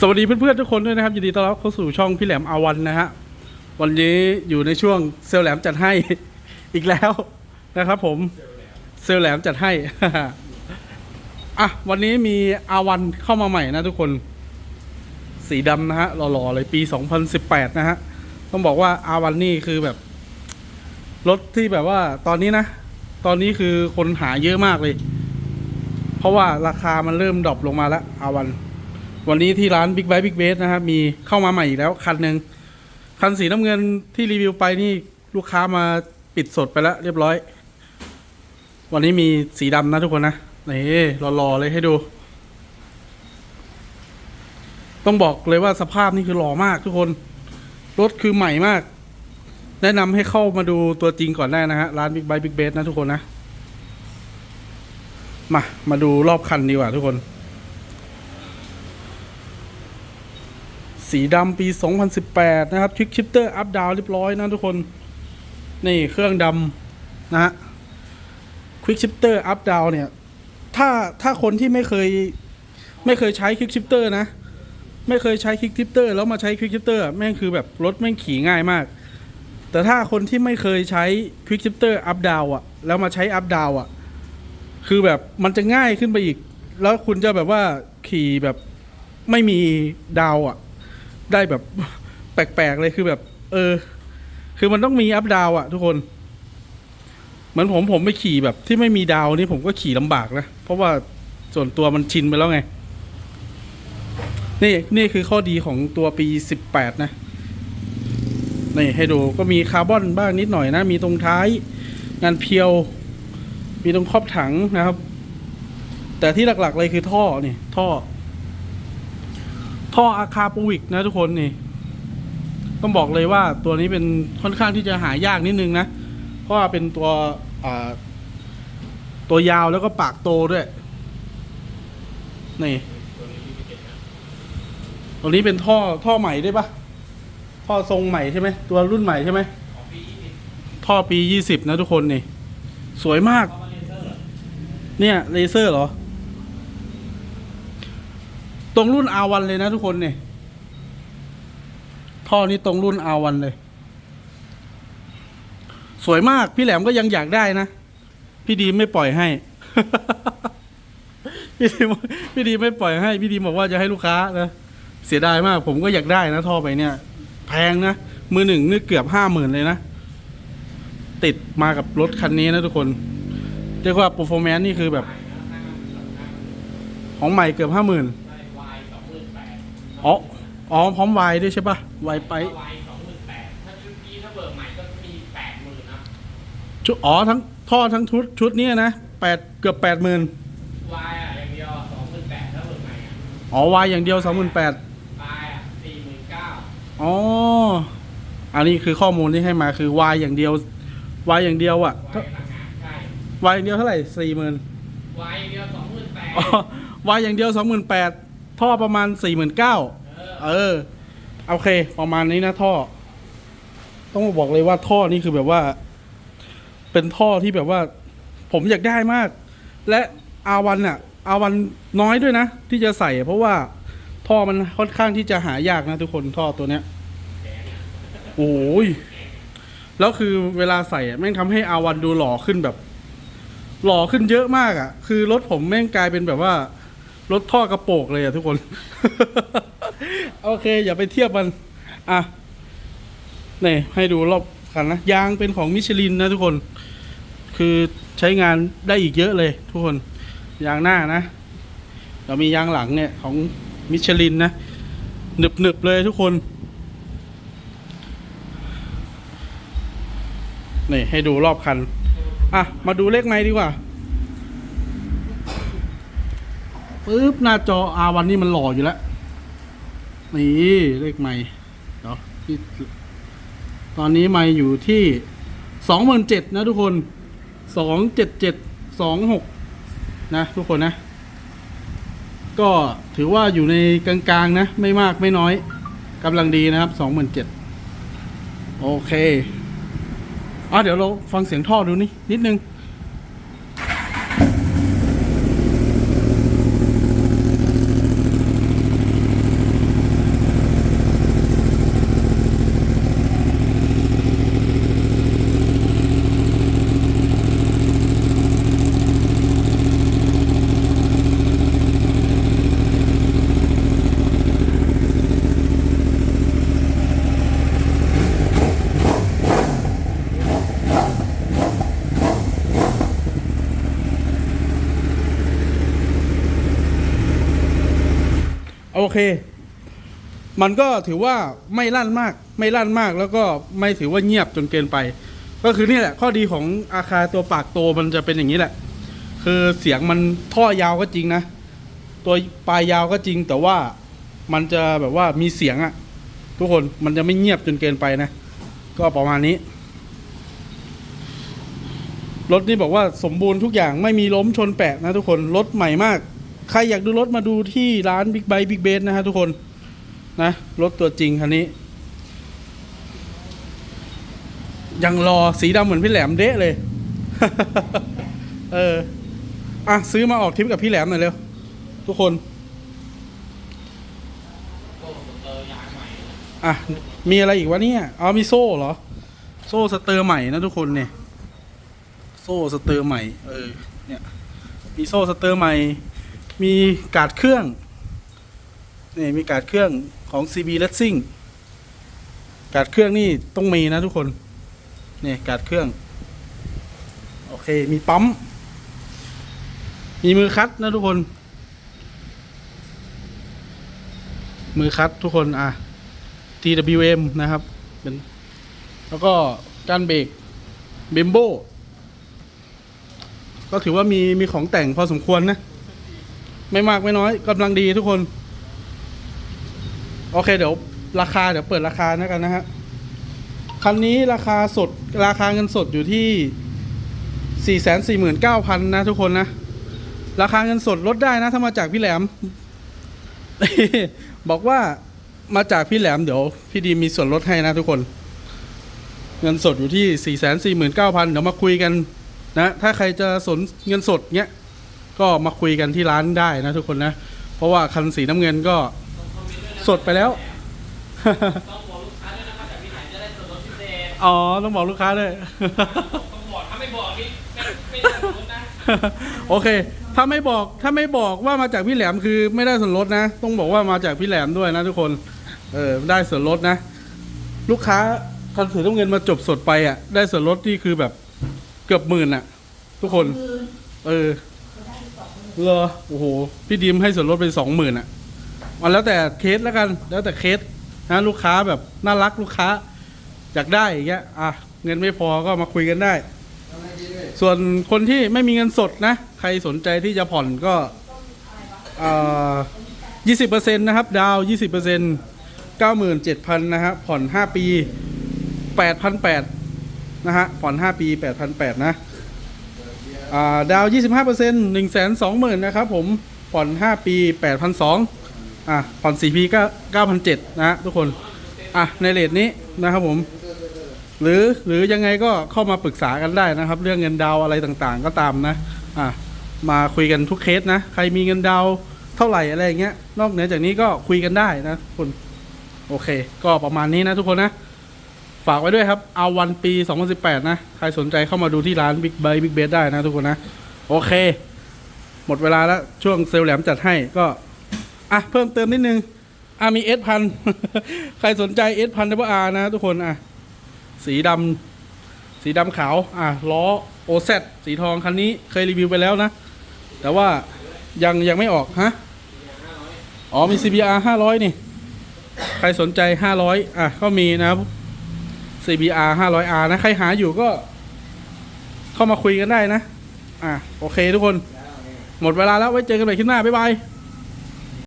สวัสดีเพื่อนๆทุกคนด้วยนะครับยินดีต้อนรับเข้าสู่ช่องพี่แหลมอาวันนะฮะวันนี้อยู่ในช่วงเซลลแหลมจัดให้ อีกแล้วนะครับผมเซลลแหลมจัดให้ อะวันนี้มีอาวันเข้ามาใหม่นะทุกคน สีดำนะฮะหล่อๆเลยปี 2018 นะฮะต้องบอกว่าอาวันนี่คือแบบรถที่แบบว่าตอนนี้นะ ตอนนี้คือคนหาเยอะมากเลย เพราะว่าราคามันเริ่มดรอปลงมาแล้วอาวัน วันนี้ที่ร้าน Big b i t e Big b a s นะครับ มีเข้ามาใหม่อีกแล้วคันหนึ่งคันสีน้ำเงินที่รีวิวไปนี่ลูกค้ามาปิดสดไปแล้วเรียบร้อย วันนี้มีสีดำนะทุกคนนะนี่รอๆเลยให้ดู ต้องบอกเลยว่าสภาพนี่คือหล่อมากทุกคน รถคือใหม่มาก แนะนำให้เข้ามาดูตัวจริงก่อนได้นะฮะ ร้าน Big b i t e Big b a s นะทุกคนนะ มา มาดูรอบคันดีกว่าทุกคน สีดำปี 2018 นะครับคลิกชิปเตอร์อัพดาวเรียบร้อยนะทุกคน นี่เครื่องดำนะฮะควิกชิปเตอร์อัพดาวเนี่ย ถ้าถ้าคนที่ไม่เคยไม่เคยใช้คลิกชิปเตอร์นะ ไม่เคยใช้คลิกชิปเตอร์แล้วมาใช้คลิกชิปเตอร์แม่งคือแบบรถแม่งขี่ง่ายมาก แต่ถ้าคนที่ไม่เคยใช้ควิกชิปเตอร์อัพดาวอะแล้วมาใช้อัพดาวอะคือแบบมันจะง่ายขึ้นไปอีก แล้วคุณจะแบบว่าขี่แบบไม่มีดาวอะ ได้แบบแปลกๆเลยคือแบบ เออ คือมันต้องมีอัพดาวอะทุกคน เหมือนผมผมไปขี่แบบที่ไม่มีดาวนี่ผมก็ขี่ลำบากนะ เพราะว่าส่วนตัวมันชินไปแล้วไง นี่นี่คือข้อดีของตัวปีสิบแปดนะ นี่ให้ดูก็มีคาร์บอนบ้างนิดหน่อยนะ มีตรงท้าย งานเพียว มีตรงครอบถังนะครับ แต่ที่หลักๆเลยคือท่อนี่ท่อ ท่ออาคาปูวิกนะทุกคนนี่ ต้องบอกเลยว่าตัวนี้เป็นค่อนข้างที่จะหายากนิดนึงนะ เพราะว่าเป็นตัวตัวยาวแล้วก็ปากโตด้วย นี่ ตัวนี้เป็นท่อท่อใหม่ได้ปะท่อทรงใหม่ใช่ไหมตัวรุ่นใหม่ใช่ไหมท่อปียี่สิบนะทุกคนนี่ สวยมาก เนี่ยเลเซอร์เหรอ ตรงรุ่น R1 เลยนะทุกคนเนี่ยท่อนี้ตรงรุ่น R1 เลย สวยมากพี่แหลมก็ยังอยากได้นะ พี่ดีไม่ปล่อยให้ พี่ดีพี่ดีไม่ปล่อยให้ พี่ดีบอกว่าจะให้ลูกค้านะเสียดายมาก ผมก็อยากได้นะท่อไปเนี่ย แพงนะมือหนึ่งนี่เกือบห้าหมื่นเลยนะ ติดมากับรถคันนี้นะทุกคนเรียกว่า performance นี่คือแบบ ของใหม่เกือบห้าหมื่น วายสองหมื่นแปด อ๋อ อ๋อ พร้อมไวน์ด้วยใช่ปะไวน์ไปวายสองหมื่นแปดถ้าชุดนี้ถ้าเบิกใหม่ก็มีแปดหมื่นนะชุดอ๋อทั้งท่อทั้งชุดชุดเนี้ยนะแปดเกือบแปดหมื่นวายอะอย่างเดียวสองหมื่นแปดถ้าเบิกใหม่อะอ๋อไวน์อย่างเดียวสองหมื่นแปดวายอะสี่หมื่นเก้าอ๋อ อันนี้คือข้อมูลที่ให้มาคือไวน์อย่างเดียวไวน์อย่างเดียวอะวายต่างหากใช่ไวน์อย่างเดียวเท่าไหร่สี่หมื่นวายอย่างเดียวสองหมื่นแปดอ๋อไวน์อย่างเดียวสองหมื่นแปด ท่อประมาณสี่หมื่นเก้าเออเออ โอเค ประมาณนี้นะท่อ ต้องบอกเลยว่าท่อนี่คือแบบว่า เป็นท่อที่แบบว่า ผมอยากได้มาก และอาวันอะอาวันน้อยด้วยนะ ที่จะใส่ เพราะว่าท่อมันค่อนข้างที่จะหายากนะทุกคนท่อตัวเนี้ยโอ้ยแล้วคือเวลาใส่อะแม่งทำให้อาวันดูหล่อขึ้นแบบ หล่อขึ้นเยอะมากอะ คือรถผมแม่งกลายเป็นแบบว่า รถท่อกระโปกเลยอะทุกคน โอเค อย่าไปเทียบมัน อะนี่ให้ดูรอบคันนะ ยางเป็นของมิชลินนะทุกคน คือใช้งานได้อีกเยอะเลย ทุกคน ยางหน้านะเรามียางหลังเนี่ยของมิชลินนะหนึบหนึบเลยทุกคน นี่ให้ดูรอบคัน อะ มาดูเลขไม้ดีกว่า ปึ๊บหน้าจอ R1 นี่มันหล่ออยู่แล้ว นี่เลขไม่เดี๋ยวพี่ตอนนี้ไม่อยู่ที่สองหมื่นเจ็ดนะทุกคนสองเจ็ดเจ็ดสองหกนะทุกคนนะ ก็ถือว่าอยู่ในกลางๆนะ ไม่มากไม่น้อยกำลังดีนะครับสองหมื่นเจ็ดโอเคอะเดี๋ยวเราฟังเสียงท่อดูนี่นิดนึง โอเค มันก็ถือว่าไม่ลั่นมาก ไม่ลั่นมากแล้วก็ไม่ถือว่าเงียบจนเกินไป ก็คือนี่แหละ ข้อดีของอาคาตัวปากโตมันจะเป็นอย่างนี้แหละ คือเสียงมันท่อยาวก็จริงนะ ตัวปลายยาวก็จริง แต่ว่ามันจะแบบว่ามีเสียงอะทุกคนมันจะไม่เงียบจนเกินไปนะ ก็ประมาณนี้รถนี่บอกว่าสมบูรณ์ทุกอย่างไม่มีล้มชนแปะนะทุกคนรถใหม่มาก ใครอยากดูรถมาดูที่ร้านบิ๊กไบ e บิ๊กเบสนะฮะทุกคนนะรถตัวจริงคันนี้ ยังรอสีดำเหมือนพี่แหลมเดะเลย เอออะซื้อมาออกทริปกับพี่แหลมหน่อยเร็ว ทุกคนอะมีอะไรอีกวะเนี่ยเอ๋อมีโซ่เหรอ โซ่สเตอร์ใหม่นะทุกคนเนี่ย โซ่สเตอร์ใหม่ เออ เนี่ย มีโซ่สเตอร์ใหม่ มีการ์ดเครื่องนี่มีการ์ดเครื่องของ CB Racing การ์ดเครื่องนี่ต้องมีนะทุกคนนี่การ์ดเครื่อง โอเค มีปั๊ม มีมือคัดนะทุกคน มือคัดทุกคนอะ TWM นะครับเป็นแล้วก็การเบรกเบมโบก็ถือว่ามีมีของแต่งพอสมควรนะ ไม่มากไม่น้อยกำลังดีทุกคน โอเคเดี๋ยวราคาเดี๋ยวเปิดราคานะกันนะฮะคันนี้ราคาสดราคาเงินสดอยู่ที่ 4 4 9 0 0 0 นะทุกคนนะ ราคาเงินสดลดได้นะ ถ้ามาจากพี่แหลม บอกว่ามาจากพี่แหลมเดี๋ยวพี่ดีมีส่วนลดให้นะทุกคน เงินสดอยู่ที่ 4 4 9 0 0 0 เดี๋ยวมาคุยกันนะ ถ้าใครจะสนเงินสดเนี้ย ก็มาคุยกันที่ร้านได้นะทุกคนนะ เพราะว่าคันสีน้ำเงินก็สดไปแล้ว ต้องบอกลูกค้าด้วยนะมาจากที่ไหนจะได้ส่วนลดพิเศษอ๋อ ต้องบอกลูกค้าด้วย ต้องบอกถ้าไม่บอกนี่ไม่ไม่ได้ส่วนลดนะโอเค ถ้าไม่บอกถ้าไม่บอกว่ามาจากพี่แหลมคือไม่ได้ส่วนลดนะ ต้องบอกว่ามาจากพี่แหลมด้วยนะทุกคน เออได้ส่วนลดนะ ลูกค้าคันสีน้ำเงินมาจบสดไปอะ ได้ส่วนลดที่คือแบบเกือบหมื่นอะ ทุกคน เออ เหรอโอ้โห พี่ดิมให้ส่วนลดเป็นสองหมื่นอะมันแล้วแต่เคสแล้วกัน แล้วแต่เคสนะลูกค้าแบบน่ารักลูกค้า อยากได้อย่างเงี้ย อะ เงินไม่พอก็มาคุยกันได้ ส่วนคนที่ไม่มีเงินสดนะ ใครสนใจที่จะผ่อนก็ยี่สิบเปอร์เซ็นต์นะครับ ดาวยี่สิบเปอร์เซ็นต์เก้าหมื่นเจ็ดพันนะฮะผ่อนห้าปีแปดพันแปดนะฮะ ผ่อนห้าปีแปดพันแปดนะ ดาวยี่สิบห้าเปอร์เซ็นต์หนึ่งแสนสองหมื่นนะครับผม ผ่อนห้าปีแปดพันสองอะ ผ่อนสี่ปีก็เก้าพันเจ็ดนะฮะทุกคน อะ ในเลทนี้นะครับผม หรือ หรือยังไงก็เข้ามาปรึกษากันได้นะครับ เรื่องเงินดาวอะไรต่างๆ ก็ตามนะ อะ มาคุยกันทุกเคสนะ ใครมีเงินดาวเท่าไหร่อะไรอย่างเงี้ย นอกเหนือจากนี้ก็คุยกันได้นะทุกคน โอเค ก็ประมาณนี้นะทุกคนนะ ฝากไว้ด้วยครับ เอาวันปี 2018 นะ ใครสนใจเข้ามาดูที่ร้าน Big b y Big b a s ได้นะทุกคนนะ โอเค หมดเวลาแล้ว ช่วงเซลล์แหลมจัดให้ก็ อะ เพิ่มเติมนิดนึง อะ มีเอสพันใครสนใจเอสพันดับอานะทุกคน อะ สีดำสีดำขาว อะ ล้อโอเซสีทองคันนี้เคยรีวิวไปแล้วนะ แต่ว่ายังยังไม่ออกฮะอ๋อมี CBR 500 นี่ ใครสนใจ 500 อะ ก็มีนะครับ CBR 500R นะ ใครหาอยู่ก็ เข้ามาคุยกันได้นะ อะ โอเคทุกคน หมดเวลาแล้วไว้เจอกันใหม่คลิปหน้า บ๊ายบาย